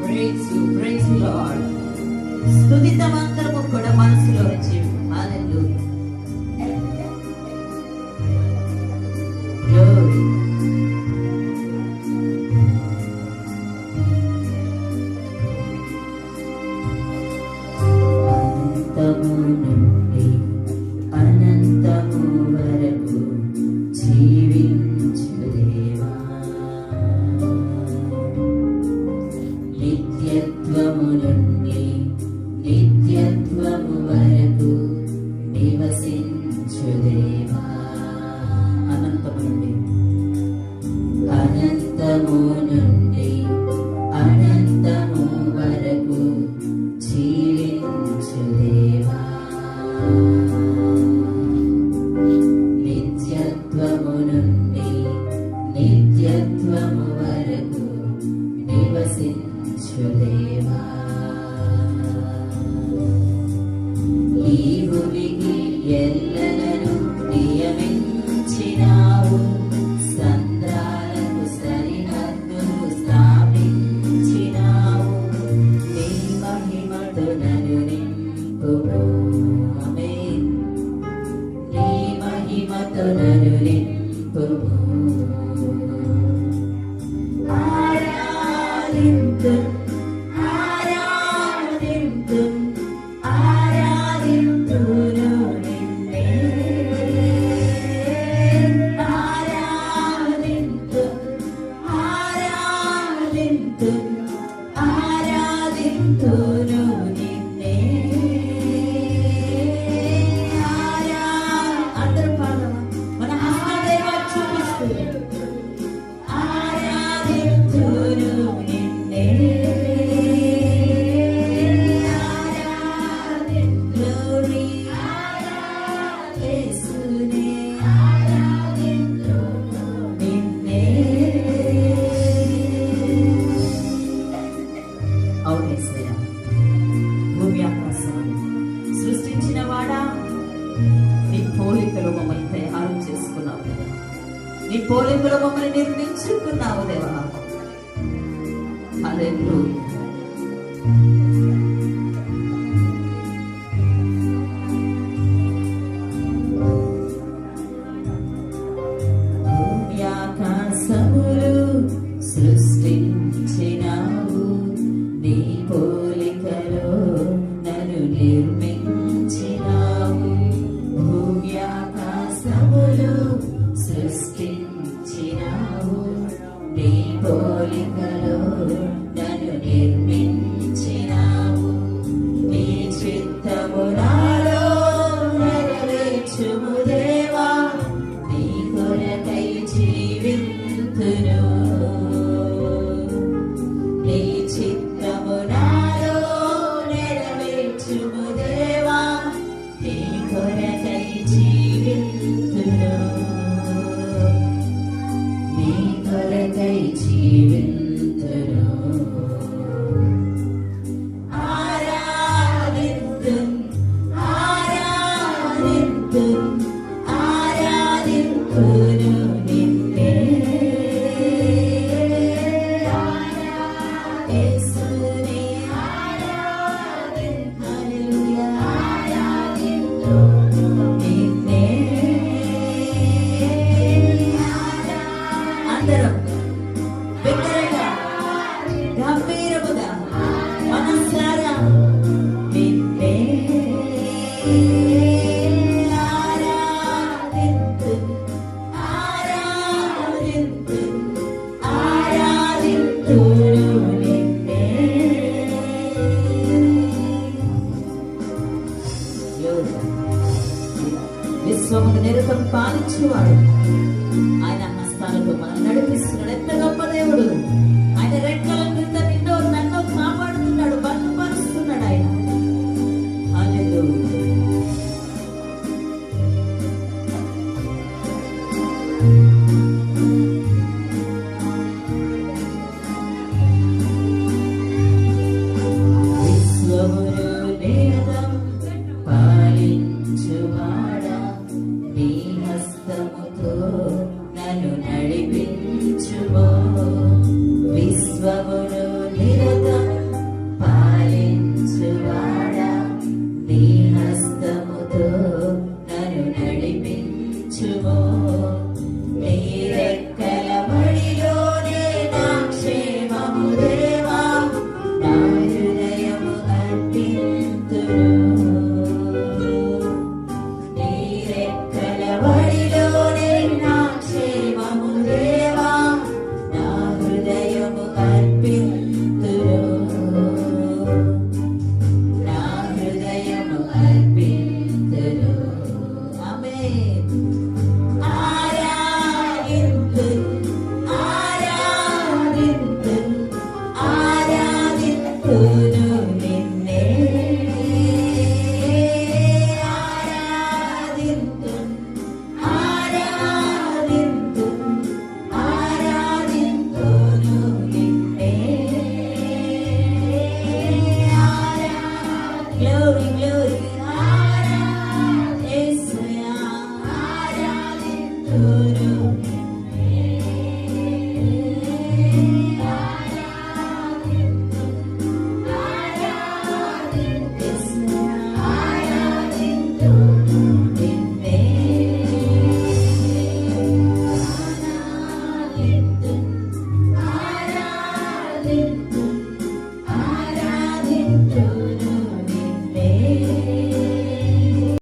Praise you praise the lord స్తుతిత కూడా మనసులో ప్రసిద్ధు దేవా ఈ భూమికి ఎల్లలను నియమించినావు. సంద్రాలకు సరిహద్దులు స్థాపించినావు. నీ మహిమతో నన్ను నింపుడు నీ మహిమతో నన్ను నింపుడు నీ పోలింపులో మమ్మల్ని నిర్మించుకున్నావు దేవా. అదే భూమి ఆకాశములు సృష్టి విశ్వమును నిరతం పాలించేవాడు. ఆయన హస్తాలతో మనం నడిపిస్తున్నాడు. ఎంత గొప్ప దేవుడు. ไม่